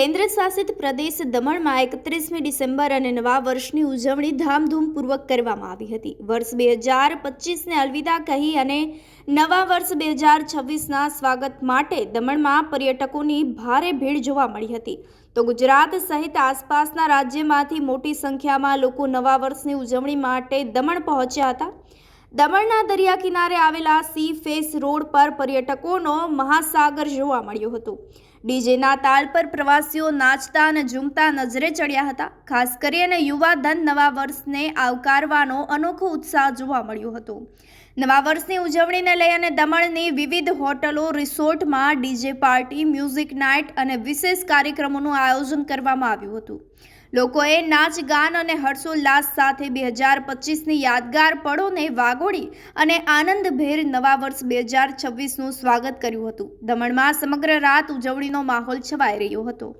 કેન્દ્ર શાસિત પ્રદેશ દમણમાં એકત્રીસમી ડિસેમ્બર અને નવા વર્ષની ઉજવણી ધામધૂમપૂર્વક કરવામાં આવી હતી. વર્ષ બે હજાર પચીસને અલવિદા કહી અને નવા વર્ષ બે હજાર છવ્વીસના સ્વાગત માટે દમણમાં પર્યટકોની ભારે ભીડ જોવા મળી હતી. તો ગુજરાત સહિત આસપાસના રાજ્યમાંથી મોટી સંખ્યામાં લોકો નવા વર્ષની ઉજવણી માટે દમણ પહોંચ્યા હતા. દમણના દરિયા કિનારે આવેલા સી ફેસ રોડ પર પર્યટકોનો મહાસાગર જોવા મળ્યો હતો. ડીજેના તાલ પર પ્રવાસીઓ નાચતા અને ઝૂમતા નજરે ચડ્યા હતા. ખાસ કરીને યુવા ધન નવા વર્ષને આવકારવાનો અનોખો ઉત્સાહ જોવા મળ્યો હતો. નવા વર્ષની ઉજવણીને લઈ અને દમણની વિવિધ હોટલો, રિસોર્ટમાં ડીજે પાર્ટી, મ્યુઝિક નાઇટ અને વિશેષ કાર્યક્રમોનું આયોજન કરવામાં આવ્યું હતું. લોકોએ નાચ, ગાન અને હર્ષોલ્લાસ સાથે બે હજાર પચીસની યાદગાર પળોને વાગોળી અને આનંદભેર નવા વર્ષ બે હજાર છવ્વીસનું સ્વાગત કર્યું હતું. દમણમાં સમગ્ર રાત ઉજવણીનો માહોલ છવાઈ રહ્યો હતો.